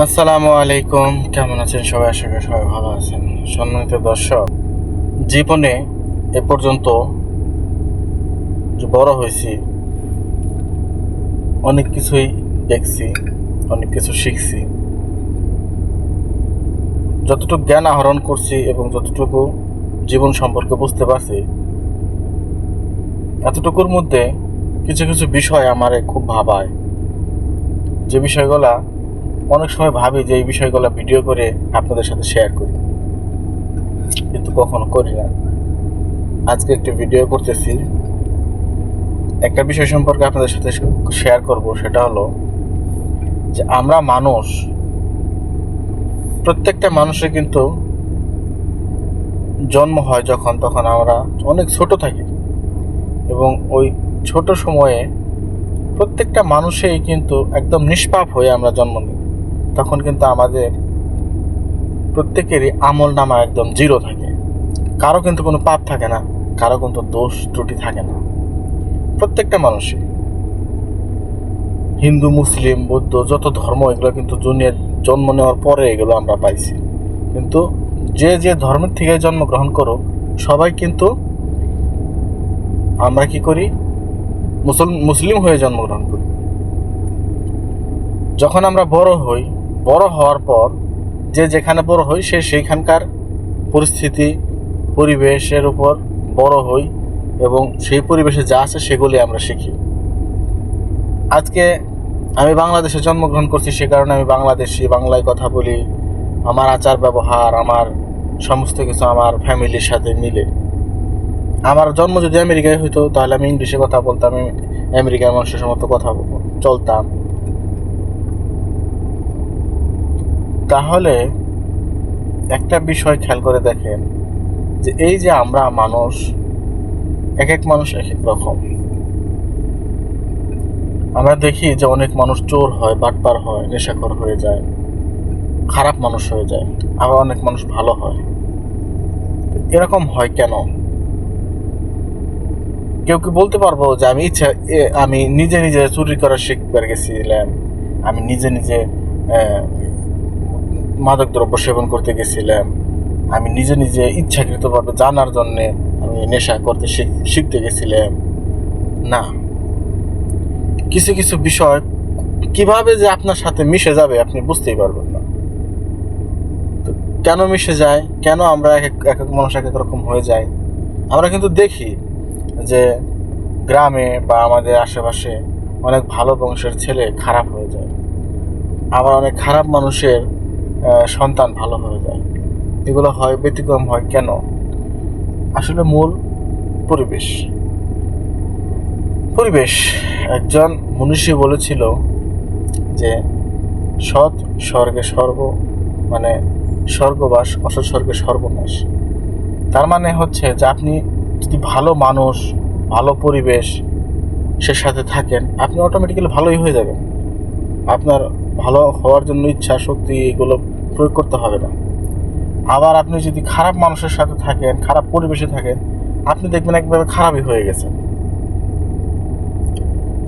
আসসালামু আলাইকুম। কেমন আছেন সবাই? আশা করি সবাই ভালো আছেন। সম্মানিত দর্শক, জীবনে এ পর্যন্ত বড় হয়েছি, অনেক কিছুই দেখছি, অনেক কিছু শিখছি। যতটুকু জ্ঞান আহরণ করছি এবং যতটুকু জীবন সম্পর্কে বুঝতে পারছি, এতটুকুর মধ্যে কিছু কিছু বিষয় আমারে খুব ভাবায়। যে বিষয়গুলা অনেক সময় ভাবি যে এই বিষয়গুলো ভিডিও করে আপনাদের সাথে শেয়ার করি। কিন্তু কখনো করি না। আজকে একটি ভিডিও করতেছি। একটা বিষয় সম্পর্কে আপনাদের সাথে শেয়ার করব, সেটা হলো যে আমরা মানুষ, প্রত্যেকটা মানুষের কিন্তু জন্ম হয় যখন, তখন আমরা অনেক ছোট থাকি। এবং ওই ছোট সময়ে প্রত্যেকটা মানুষেই কিন্তু একদম নিষ্পাপ হয়ে আমরা জন্ম নিই। তখন কিন্তু আমাদের প্রত্যেকেরই আমল নামা একদম জিরো থাকে। কারও কিন্তু কোনো পাপ থাকে না, কারও কিন্তু দোষ ত্রুটি থাকে না। প্রত্যেকটা মানুষই। হিন্দু, মুসলিম, বৌদ্ধ, যত ধর্ম, এগুলো কিন্তু দুনিয়ার জন্ম নেওয়ার পরে এগুলো আমরা পাইছি। কিন্তু যে যে ধর্মের থেকে জন্মগ্রহণ করুক, সবাই কিন্তু আমরা কি করি? মুসল- মুসলিম হয়ে জন্মগ্রহণ করি। যখন আমরা বড় হই বড় হওয়ার পর যে যেখানে বড় হই, সে সেইখানকার পরিস্থিতি, পরিবেশের উপর বড় হই এবং সেই পরিবেশে যা আছে সেগুলি আমরা শিখি। আজকে আমি বাংলাদেশে জন্মগ্রহণ করছি, সে কারণে আমি বাংলাদেশি, বাংলায় কথা বলি। আমার আচার ব্যবহার, আমার সমস্ত কিছু আমার ফ্যামিলির সাথে মিলে। আমার জন্ম যদি আমেরিকায় হইতো, তাহলে আমি ইংলিশে কথা বলতাম, আমি আমেরিকার মানুষের মতো কথা চলতাম। তাহলে একটা বিষয় খেয়াল করে দেখেন যে এই যে আমরা মানুষ এক এক মানুষ এক এক রকম। আমরা দেখি যে অনেক মানুষ চোর হয়, বাটপার হয়, নেশাখর হয়ে যায়, খারাপ মানুষ হয়ে যায়, আবার অনেক মানুষ ভালো হয়। এরকম হয় কেন? কেউ কি বলতে পারব যে আমি ইচ্ছা আমি নিজে নিজে চুরি করা শিখবার গেছিলাম, আমি নিজে নিজে মাদক দ্রব্য সেবন করতে গেছিলাম। আমি নিজে নিজে ইচ্ছাকৃতভাবে জানার জন্যে আমি নেশা করতে শিখ- শিখতে গেছিলাম। না। কিছু কিছু বিষয় কীভাবে যে আপনার সাথে মিশে যাবে আপনি বুঝতেই পারবেন না। তো কেন মিশে যায়? কেন আমরা এক এক মানুষ এক এক রকম হয়ে যায় আমরা কিন্তু দেখি যে গ্রামে বা আমাদের আশেপাশে অনেক ভালো বংশের ছেলে খারাপ হয়ে যায়। আবার অনেক খারাপ মানুষের সন্তান ভালো হয়ে যায়। এগুলো হয়, ব্যতিক্রম হয় কেন? আসলে মূল পরিবেশ। পরিবেশ, একজন মনীষী বলেছিল যে সৎ স্বর্গে সর্ব মানে স্বর্গবাস, অসৎ স্বর্গে সর্বনাশ। তার মানে হচ্ছে যে আপনি যদি ভালো মানুষ, ভালো পরিবেশ, সে সাথে থাকেন, আপনি অটোমেটিক্যালি ভালোই হয়ে যাবেন। আপনার ভালো হওয়ার জন্য ইচ্ছা, শক্তি এগুলো প্রয়োগ করতে হবে না। আবার আপনি যদি খারাপ মানুষের সাথে থাকেন, খারাপ পরিবেশে থাকেন, আপনি দেখবেন একভাবে খারাপই হয়ে গেছেন।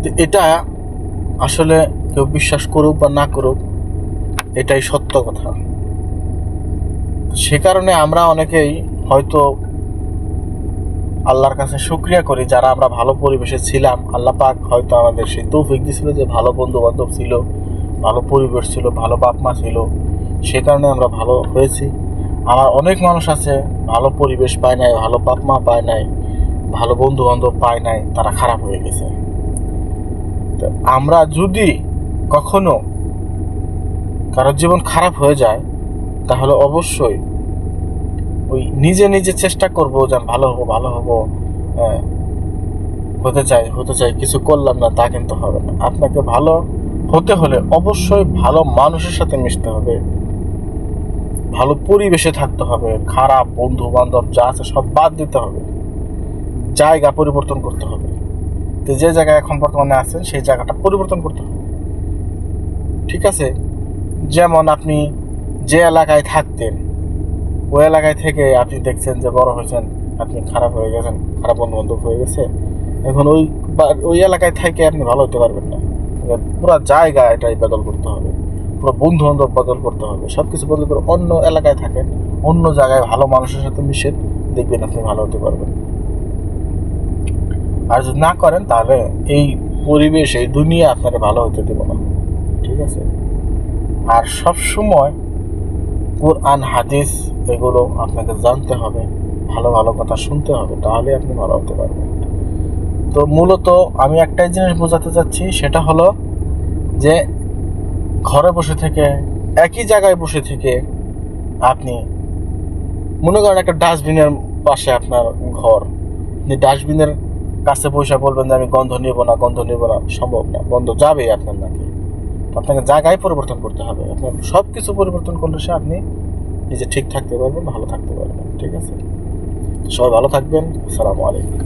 তো এটা আসলে কেউ বিশ্বাস করুক বা না করুক, এটাই সত্য কথা। সে কারণে আমরা অনেকেই হয়তো আল্লাহর কাছে শুক্রিয়া করি যারা আমরা ভালো পরিবেশে ছিলাম। আল্লাহ পাক হয়তো আমাদের সেই তৌফিক দিয়েছিল যে ভালো বন্ধু বান্ধব ছিল, ভালো পরিবেশ ছিল, ভালো বাপ মা ছিল, সে কারণে আমরা ভালো হয়েছি। আমার অনেক মানুষ আছে, ভালো পরিবেশ পায় নাই, ভালো বাপ মা পায় নাই, ভালো বন্ধু বান্ধব পায় নাই, তারা খারাপ হয়ে গেছে। তো আমরা যদি কখনো কারোর জীবন খারাপ হয়ে যায়, তাহলে অবশ্যই ওই নিজে নিজে চেষ্টা করব যে আমি ভালো হব ভালো হব আহ, হতে চাই হতে চাই কিছু করলাম না তা কিন্তু হবে না। আপনাকে ভালো হতে হলে অবশ্যই ভালো মানুষের সাথে মিশতে হবে। ভালো পরিবেশে থাকতে হবে খারাপ বন্ধু বান্ধব যা আছে সব বাদ দিতে হবে। জায়গা পরিবর্তন করতে হবে। তো যে জায়গায় এখন বর্তমানে আছেন সেই জায়গাটা পরিবর্তন করতে হবে। ঠিক আছে? যেমন আপনি যে এলাকায় থাকতেন ওই এলাকায় থেকে আপনি দেখছেন যে বড় হয়েছেন, আপনি খারাপ হয়ে গেছেন, খারাপ বন্ধু বান্ধব হয়ে গেছে। এখন ওই ওই এলাকায় থেকে আপনি ভালো হতে পারবেন না। পুরো জায়গা এটাই বদল করতে হবে, পুরো বন্ধু বান্ধব বদল করতে হবে। সব কিছু বদল করে অন্য এলাকায় থাকেন, অন্য জায়গায় ভালো মানুষের সাথে মিশেন দেখবেন আপনি ভালো হতে পারবেন। আর যদি না করেন, তাহলে এই পরিবেশ, এই দুনিয়া আপনাকে ভালো হতে দেব না। ঠিক আছে? আর সব সময় কোরআন, হাদিস, এগুলো আপনাকে জানতে হবে, ভালো ভালো কথা শুনতে হবে, তাহলে আপনি ভালো হতে পারবেন। তো মূলত আমি একটাই জিনিস বোঝাতে চাচ্ছি, সেটা হলো যে ঘরে বসে থেকে, একই জায়গায় বসে থেকে আপনি, মনে করেন একটা ডাস্টবিনের পাশে আপনার ঘর, আপনি ডাস্টবিনের কাছে পয়সা বলবেন যে আমি গন্ধ নেব না, গন্ধ নেব না, সম্ভব না, গন্ধ যাবেই আপনার নাকি। আপনাকে জায়গায় পরিবর্তন করতে হবে, আপনার সব কিছু পরিবর্তন করলে সে আপনি নিজে ঠিক থাকতে পারবেন, ভালো থাকতে পারবেন, ঠিক আছে? সবাই ভালো থাকবেন, আসসালামু আলাইকুম।